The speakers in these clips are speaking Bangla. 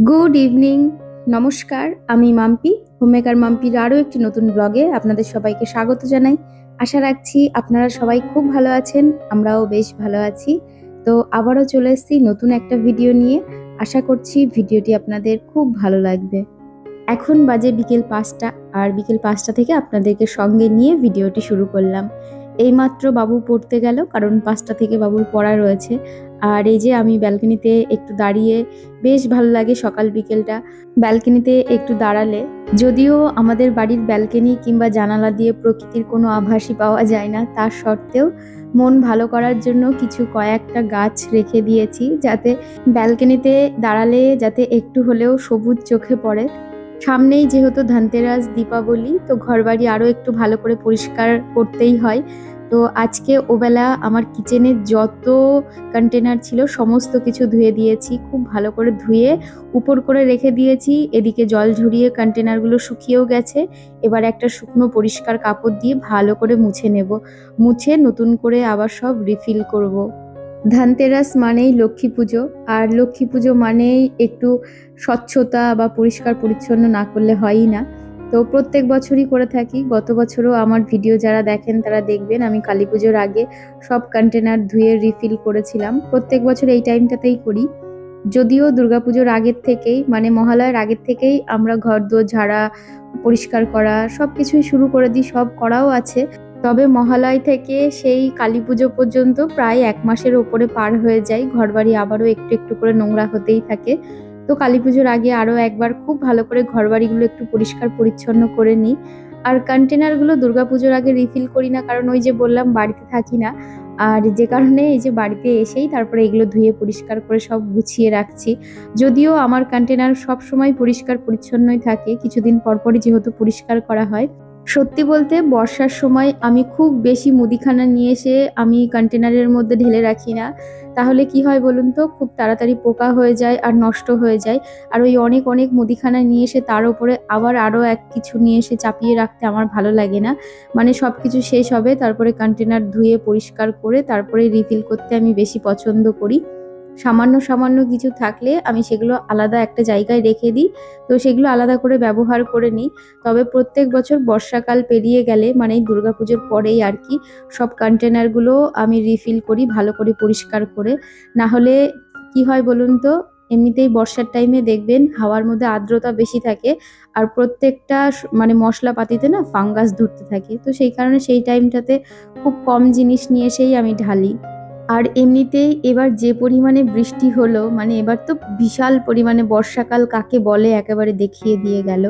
গুড ইভিনিং নমস্কার, আমি মাম্পি। হোমেকার মাম্পির আরও একটি নতুন ব্লগে আপনাদের সবাইকে স্বাগত জানাই। আশা রাখছি আপনারা সবাই খুব ভালো আছেন, আমরাও বেশ ভালো আছি। তো আবারও চলে এসেছি নতুন একটা ভিডিও নিয়ে। আশা করছি ভিডিওটি আপনাদের খুব ভালো লাগবে। এখন বাজে বিকেল পাঁচটা, আর বিকেল পাঁচটা থেকে আপনাদেরকে সঙ্গে নিয়ে ভিডিওটি শুরু করলাম। এইমাত্র বাবু পড়তে গেল, কারণ পাঁচটা থেকে বাবুর পড়া রয়েছে। আর এই যে আমি ব্যালকনিতে একটু দাঁড়িয়ে বেশ ভালো লাগে সকাল বিকেলটা। ব্যালকনিতে একটু দাঁড়ালে যদিও আমাদের বাড়ির ব্যালকনি কিংবা জানালা দিয়ে প্রকৃতির কোনো আভাসই পাওয়া যায় না তার সত্ত্বেও মন ভালো করার জন্য কিছু কয়েকটা গাছ রেখে দিয়েছি যাতে ব্যালকনিতে দাঁড়ালে যাতে একটু হলেও সবুজ চোখে পড়ে। সামনেই যেহেতু ধনতেরাস, দীপাবলি, তো ঘরবাড়ি আরও একটু ভালো করে পরিষ্কার করতেই হয়। তো আজকে ওবেলা আমার কিচেনের যত কন্টেনার ছিল সমস্ত কিছু ধুয়ে দিয়েছি, খুব ভালো করে ধুয়ে উপর করে রেখে দিয়েছি। এদিকে জল ঝরিয়ে কন্টেনারগুলো শুকিয়েও গেছে। এবার একটা শুকনো পরিষ্কার কাপড় দিয়ে ভালো করে মুছে নেব। মুছে নতুন করে আবার সব রিফিল করব। ধানতেরাস মানেই লক্ষ্মী পুজো। আর লক্ষ্মী পুজো মানেই একটু স্বচ্ছতা বা পরিষ্কার পরিচ্ছন্ন না করলে হয়ই না। তো প্রত্যেক বছরই করে থাকি। গত বছরও আমার ভিডিও যারা দেখেন তারা দেখবেন, আমি কালী পুজোর আগে সব কন্টেনার ধুয়ে রিফিল করেছিলাম। প্রত্যেক বছর এই টাইমটাতেই করি। যদিও দুর্গাপুজোর আগের থেকেই মানে মহালয়ার আগের থেকেই আমরা ঘর দোর ঝাড়া, পরিষ্কার করা সব কিছুই শুরু করে দিই, সব করাও আছে। তবে মহালয় থেকে সেই কালী পুজো পর্যন্ত প্রায় এক মাসের ওপরে পার হয়ে যায়। ঘরবাড়ি আবারও একটু একটু করে নোংরা হতেই থাকে। তো কালী পুজোর আগে আরও একবার খুব ভালো করে ঘরবাড়িগুলো একটু পরিষ্কার পরিচ্ছন্ন করে নিই আর কন্টেনারগুলো দুর্গাপুজোর আগে রিফিল করি না, কারণ ওই যে বললাম বাড়িতে থাকি না। আর যে কারণে এই যে বাড়িতে এসেই তারপরে এগুলো ধুয়ে পরিষ্কার করে সব গুছিয়ে রাখছি। যদিও আমার কন্টেনার সব সময় পরিষ্কার পরিচ্ছন্নই থাকে, কিছুদিন পরপরই যেহেতু পরিষ্কার করা হয়। সত্যি বলতে বর্ষার সময় আমি খুব বেশি মুদিখানা নিয়ে এসে আমি কন্টেনারের মধ্যে ঢেলে রাখি না। তাহলে কি হয় বলুন তো? খুব তাড়াতাড়ি পোকা হয়ে যায় আর নষ্ট হয়ে যায়। আর ওই অনেক অনেক মুদিখানা নিয়ে এসে তার উপরে আবার আরও এক কিছু নিয়ে এসে চাপিয়ে রাখতে আমার ভালো লাগে না। মানে সব কিছু শেষ হবে, তারপরে কন্টেনার ধুয়ে পরিষ্কার করে তারপরে রিফিল করতে আমি বেশি পছন্দ করি। সামান্য সামান্য কিছু থাকলে আমি সেগুলো আলাদা একটা জায়গায় রেখে দিই। তো সেগুলো আলাদা করে ব্যবহার করে নিই। তবে প্রত্যেক বছর বর্ষাকাল পেরিয়ে গেলে মানে দুর্গাপুজোর পরেই আর কি, সব কন্টেনারগুলো আমি রিফিল করি, ভালো করে পরিষ্কার করে। না হলে কি হয় বলুন তো, এমনিতেই বর্ষার টাইমে দেখবেন হাওয়ার মধ্যে আর্দ্রতা বেশি থাকে আর প্রত্যেকটা মানে মশলাপাতিতে না ফাঙ্গাস ধরতে থাকে। তো সেই কারণে সেই টাইমটাতে খুব কম জিনিস নিয়ে এসেই আমি ঢালি। আর এমনিতেই এবার যে পরিমাণে বৃষ্টি হলো মানে এবার তো বিশাল পরিমাণে বর্ষাকাল কাকে বলে একেবারে দেখিয়ে দিয়ে গেল।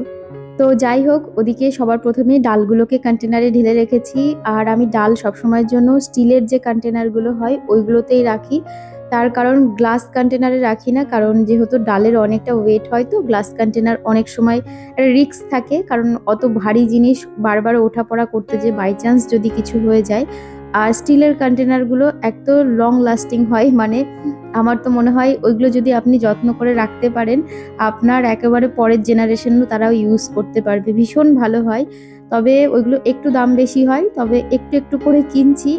তো যাই হোক, ওদিকে সবার প্রথমে ডালগুলোকে কন্টেনারে ঢেলে রেখেছি। আর আমি ডাল সবসময়ের জন্য স্টিলের যে কন্টেনারগুলো হয়, ওইগুলোতেই রাখি। তার কারণ গ্লাস কন্টেনারে রাখি না, কারণ যেহেতু ডালের অনেকটা ওয়েট হয়, তো গ্লাস কন্টেনার অনেক সময় রিস্ক থাকে। কারণ অত ভারী জিনিস বারবার ওঠাপড়া করতে যে বাই চান্স যদি কিছু হয়ে যায় আর স্টিলের কন্টেনারগুলো এক তো লং লাস্টিং হয় মানে আমার তো মনে হয় ওইগুলো যদি আপনি যত্ন করে রাখতে পারেন, আপনার একেবারে পরের জেনারেশনও তারাও ইউজ করতে পারবে, ভীষণ ভালো হয়। তবে ওইগুলো একটু দাম বেশি হয়, তবে একটু একটু করে কিনছি।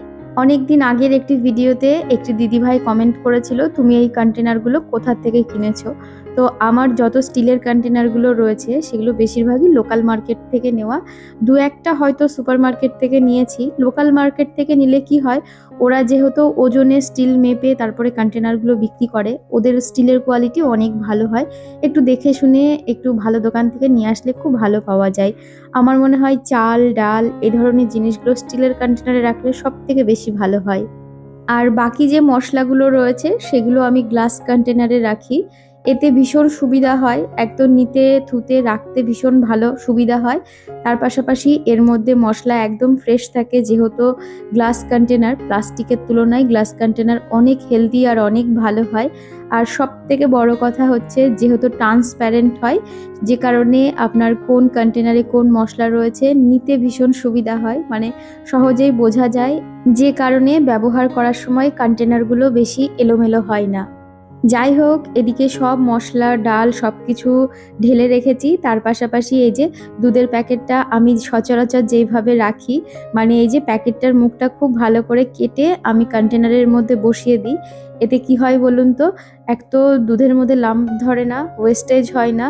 অনেক দিন আগের একটি ভিডিওতে একটি দিদিভাই কমেন্ট করেছিল, তুমি এই কন্টেনারগুলো কোথা থেকে কিনেছো? তো আমার যত স্টিলের কন্টেনারগুলো রয়েছে, সেগুলো বেশিরভাগই লোকাল মার্কেট থেকে নেওয়া। দু একটা হয়তো সুপার মার্কেট থেকে নিয়েছি। লোকাল মার্কেট থেকে নিলে কি হয়, ওরা যেহেতু ওজনে স্টিল মেপে তারপরে কন্টেনারগুলো বিক্রি করে, ওদের স্টিলের কোয়ালিটি অনেক ভালো হয়। একটু দেখে শুনে একটু ভালো দোকান থেকে নিয়ে আসলে খুব ভালো পাওয়া যায়। আমার মনে হয় চাল, ডাল এ ধরনের জিনিসগুলো স্টিলের কন্টেনারে রাখলে সব থেকে বেশি ভালো হয়। আর বাকি যে মশলাগুলো রয়েছে, সেগুলো আমি গ্লাস কন্টেনারে রাখি। এতে ভীষণ সুবিধা হয়। একদম নিতে, থুতে, রাখতে ভীষণ ভালো সুবিধা হয়। তার পাশাপাশি এর মধ্যে মশলা একদম ফ্রেশ থাকে, যেহেতু গ্লাস কন্টেনার প্লাস্টিকের তুলনায় গ্লাস কন্টেনার অনেক হেলদি আর অনেক ভালো হয়। আর সব থেকে বড় কথা হচ্ছে, যেহেতু ট্রান্সপ্যারেন্ট হয়, যে কারণে আপনার কোন কন্টেনারে কোন মশলা রয়েছে, নিতে ভীষণ সুবিধা হয়। মানে সহজেই বোঝা যায়, যে কারণে ব্যবহার করার সময় কন্টেনারগুলো বেশি এলোমেলো হয় না। যাই হোক, এদিকে সব মশলা, ডাল সব কিছু ঢেলে রেখেছি। তার পাশাপাশি এই যে দুধের প্যাকেটটা আমি সচরাচর যেইভাবে রাখি মানে এই যে প্যাকেটটার মুখটা খুব ভালো করে কেটে আমি কন্টেনারের মধ্যে বসিয়ে দিই। এতে কি হয় বলুন তো, এক তো দুধের মধ্যে লাম্প ধরে না ওয়েস্টেজ হয় না,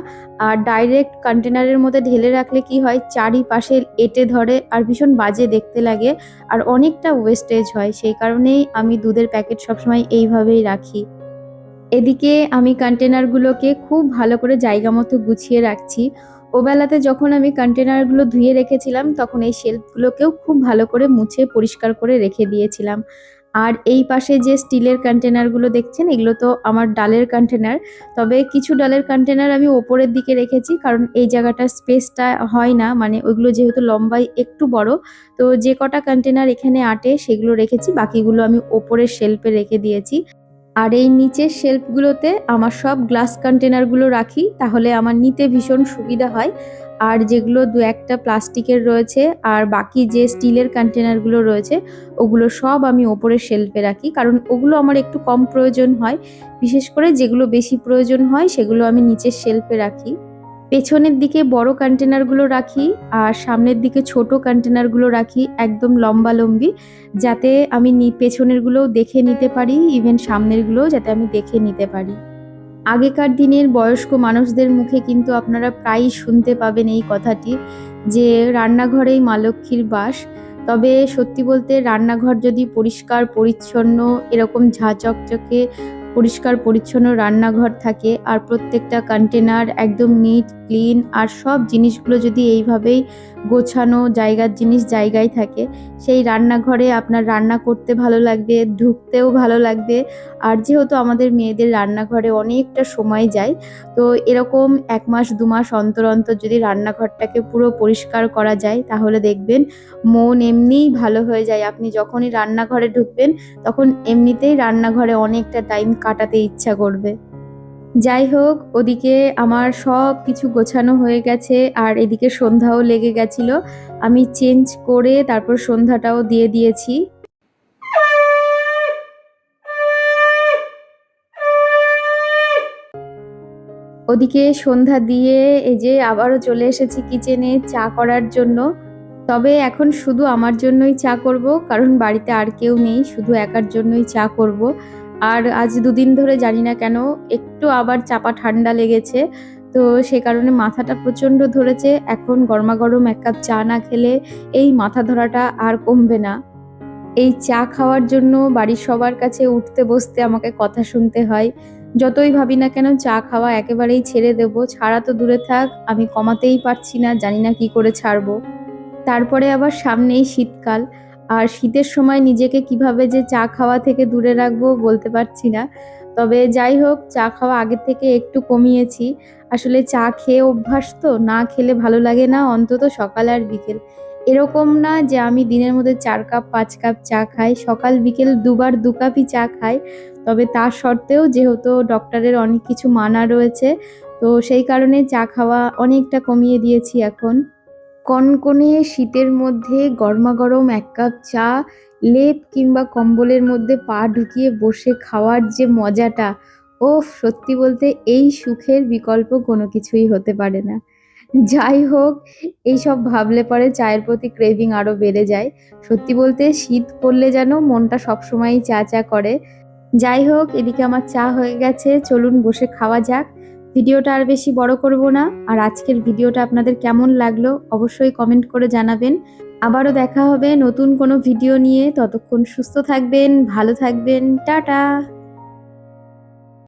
আর ডাইরেক্ট কন্টেনারের মধ্যে ঢেলে রাখলে কি হয়, চারিপাশে এটে ধরে আর ভীষণ বাজে দেখতে লাগে, আর অনেকটা ওয়েস্টেজ হয়। সেই কারণেই আমি দুধের প্যাকেট সবসময় এইভাবেই রাখি। এদিকে আমি কন্টেনারগুলোকে খুব ভালো করে জায়গা মতো গুছিয়ে রাখছি। ওবেলাতে যখন আমি কন্টেনারগুলো ধুয়ে রেখেছিলাম, তখন এই শেলফগুলোকেও খুব ভালো করে মুছে পরিষ্কার করে রেখে দিয়েছিলাম। আর এই পাশে যে স্টিলের কন্টেনারগুলো দেখছেন, এগুলো তো আমার ডালের কন্টেনার তবে কিছু ডালের কন্টেনার আমি ওপরের দিকে রেখেছি, কারণ এই জায়গাটা স্পেসটা হয় না। মানে ওইগুলো যেহেতু লম্বাই একটু বড়, তো যে কটা কন্টেনার এখানে আটে, সেগুলো রেখেছি। বাকিগুলো আমি ওপরের শেলফে রেখে দিয়েছি। আর এই নিচের শেলফগুলোতে আমার সব গ্লাস কন্টেনারগুলো রাখি, তাহলে আমার নিতে ভীষণ সুবিধা হয়। আর যেগুলো দু একটা প্লাস্টিকের রয়েছে, আর বাকি যে স্টিলের কন্টেনারগুলো রয়েছে, ওগুলো সব আমি ওপরের শেলফে রাখি। কারণ ওগুলো আমার একটু কম প্রয়োজন হয়। বিশেষ করে যেগুলো বেশি প্রয়োজন হয়, সেগুলো আমি নিচের শেলফে রাখি। পেছনের দিকে বড় কন্টেনারগুলো রাখি আর সামনের দিকে ছোট কন্টেনারগুলো রাখি একদম লম্বা লম্বি যাতে আমি পেছনেরগুলোও দেখে নিতে পারি ইভেন সামনেরগুলোও যাতে আমি দেখে নিতে পারি। আগেকার দিনের বয়স্ক মানুষদের মুখে কিন্তু আপনারা প্রায়ই শুনতে পাবেন এই কথাটি যে রান্নাঘরেই মা লক্ষ্মীর বাস। তবে সত্যি বলতে রান্নাঘর যদি পরিষ্কার, পরিচ্ছন্ন, এরকম ঝা চকচকে পরিষ্কার, পরিচ্ছন্ন রান্নাঘর থাকে আর প্রত্যেকটা কন্টেনার একদম নিট ক্লিন আর সব জিনিসগুলো যদি এইভাবেই গোছানো জায়গার জিনিস জায়গায় থাকে, সেই রান্নাঘরে আপনার রান্না করতে ভালো লাগবে ঢুকতেও ভালো লাগবে। আর যেহেতু আমাদের মেয়েদের রান্নাঘরে অনেকটা সময় যায়, তো এরকম এক মাস, দু মাস অন্তর অন্তর যদি রান্নাঘরটাকে পুরো পরিষ্কার করা যায়, তাহলে দেখবেন মন এমনিই ভালো হয়ে যায়। আপনি যখনই রান্নাঘরে ঢুকবেন, তখন এমনিতেই রান্নাঘরে অনেকটা টাইম কাটাতে ইচ্ছা করবে। যাই হোক ওদিকে আমার সব কিছু গোছানো হয়ে গেছে আর এদিকে সন্ধ্যাও লেগে গেছিল। আমি চেঞ্জ করে তারপর সন্ধ্যাটাও দিয়ে দিয়েছি। ওদিকে সন্ধ্যা দিয়ে এই যে আবারও চলে এসেছি কিচেনে চা করার জন্য। তবে এখন শুধু আমার জন্যই চা করব, কারণ বাড়িতে আর কেউ নেই, শুধু একার জন্যই চা করব। আর আজ দুদিন ধরে জানি না কেন একটু আবার চাপা ঠান্ডা লেগেছে। তো সে কারণে মাথাটা প্রচণ্ড ধরেছে। এখন গরমাগরম এক কাপ চা না খেলে এই মাথা ধরাটা আর কমবে না। এই চা খাওয়ার জন্য বাড়ির সবার কাছে উঠতে বসতে আমাকে কথা শুনতে হয়। যতই ভাবি না কেন চা খাওয়া একেবারেই ছেড়ে দেব। ছাড়া তো দূরে থাক, আমি কমাতেই পারছি না, জানি না কি করে ছাড়বো। তারপরে আবার সামনেই শীতকাল। আর শীতের সময় নিজেকে কীভাবে যে চা খাওয়া থেকে দূরে রাখব বলতে পারছি না। তবে যাই হোক, চা খাওয়া আগের থেকে একটু কমিয়েছি। আসলে চা খেয়ে অভ্যাস তো, না খেলে ভালো লাগে না, অন্তত সকাল আর বিকেল। এরকম না যে আমি দিনের মধ্যে চার কাপ, পাঁচ কাপ চা খাই, সকাল, বিকেল দুবার দু কাপই চা খাই। তবে তার সত্ত্বেও যেহেতু ডক্টরের অনেক কিছু মানা রয়েছে, তো সেই কারণে চা খাওয়া অনেকটা কমিয়ে দিয়েছি এখন। কনকনে শীতের মধ্যে গরমাগরম এক কাপ চা, লেপ কিংবা কম্বলের মধ্যে পা ঢুকিয়ে বসে খাওয়ার যে মজাটা ও সত্যি বলতে এই সুখের বিকল্প কোনো কিছুই হতে পারে না। যাই হোক, এইসব ভাবলে পরে চায়ের প্রতি ক্রেভিং আরও বেড়ে যায়। সত্যি বলতে শীত পড়লে যেন মনটা সবসময়ই চা চা করে। যাই হোক, এদিকে আমার চা হয়ে গেছে, চলুন বসে খাওয়া যাক। ভিডিওটা আর বেশি বড় করব না। আর আজকের ভিডিওটা আপনাদের কেমন লাগল অবশ্যই কমেন্ট করে জানাবেন। আবারও দেখা হবে নতুন কোনো ভিডিও নিয়ে। ততক্ষণ সুস্থ থাকবেন, ভালো থাকবেন। টাটা!